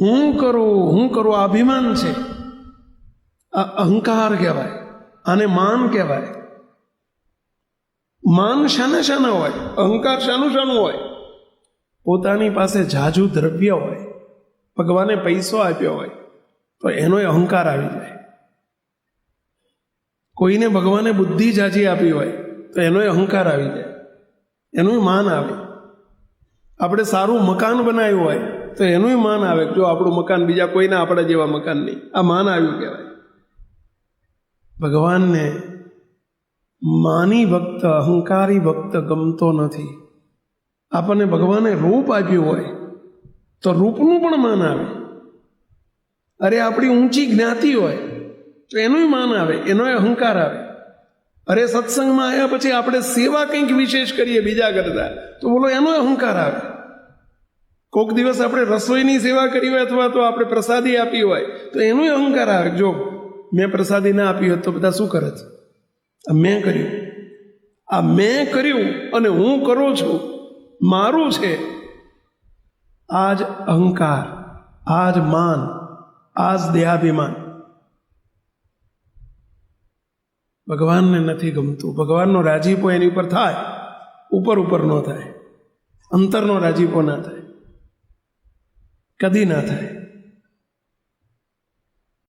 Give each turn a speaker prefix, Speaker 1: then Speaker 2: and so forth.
Speaker 1: હું કરું હું કરું, આ અભિમાન છે. આ અહંકાર કહેવાય, આને માન કહેવાય. માન શાને શાના હોય, અહંકાર શાનું શાનું હોય. પોતાની પાસે જાજુ દ્રવ્ય હોય, ભગવાને પૈસો આપ્યો હોય, તો એનો અહંકાર આવી જાય. કોઈને ભગવાને બુદ્ધિ જાજી આપી હોય, તો એનો અહંકાર આવી જાય. એનું માન આવે. આપણે સારું મકાન બનાવ્યું હોય તો એનું માન આવે જો આપણું મકાન બીજા કોઈના આપણા જેવા મકાન નહીં. આ માન આવ્યું કહેવાય. ભગવાનને માની ભક્ત, અહંકારી ભક્ત ગમતો નથી. આપણને ભગવાને રૂપ આપ્યું હોય તો રૂપનું પણ માન આવે. અરે આપણી ઊંચી જ્ઞાતિ હોય તો એનું માન આવે એનો અહંકાર આવે. અરે સત્સંગમાં આવ્યા પછી આપણે સેવા કંઈક વિશેષ કરીએ બીજા કરતા, તો બોલો એનો અહંકાર આવે. કોક દિવસ આપણે રસોઈની સેવા કરી હોય અથવા તો આપણે પ્રસાદી આપી હોય, તો એનો અહંકાર આવે. જો મેં પ્રસાદી ના આપી હોત તો બધા શું કરે છે? આ મેં કર્યું. આ મેં કર્યું અને હું કરું છું. મારું છે. આ જ અહંકાર આ જ માન આ જ દેહાભિમાન. ભગવાનને નથી ગમતું. ભગવાનનો રાજીપો એની ઉપર થાય. ઉપર ઉપર ન થાય. અંતરનો રાજીપો ના થાય. કદી ના થાય